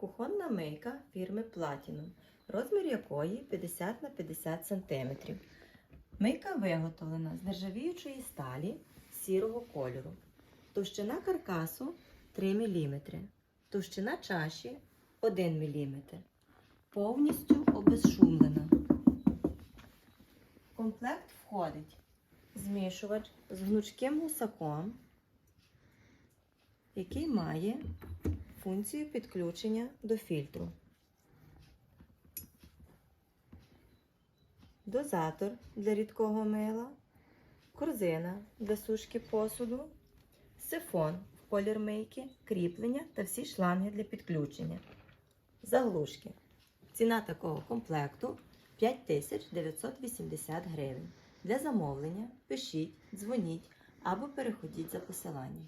Кухонна мийка фірми Platinum, розмір якої 50 на 50 см. Мийка виготовлена з нержавіючої сталі сірого кольору. Товщина каркасу 3 мм. Товщина чаші 1 мм. Повністю обезшумлена. В комплект входить змішувач з гнучким гусаком, який має функцію підключення до фільтру. Дозатор для рідкого мила, корзина для сушки посуду, сифон в колір мийки, кріплення та всі шланги для підключення. Заглушки. Ціна такого комплекту 5980 гривень. Для замовлення пишіть, дзвоніть або переходіть за посиланням.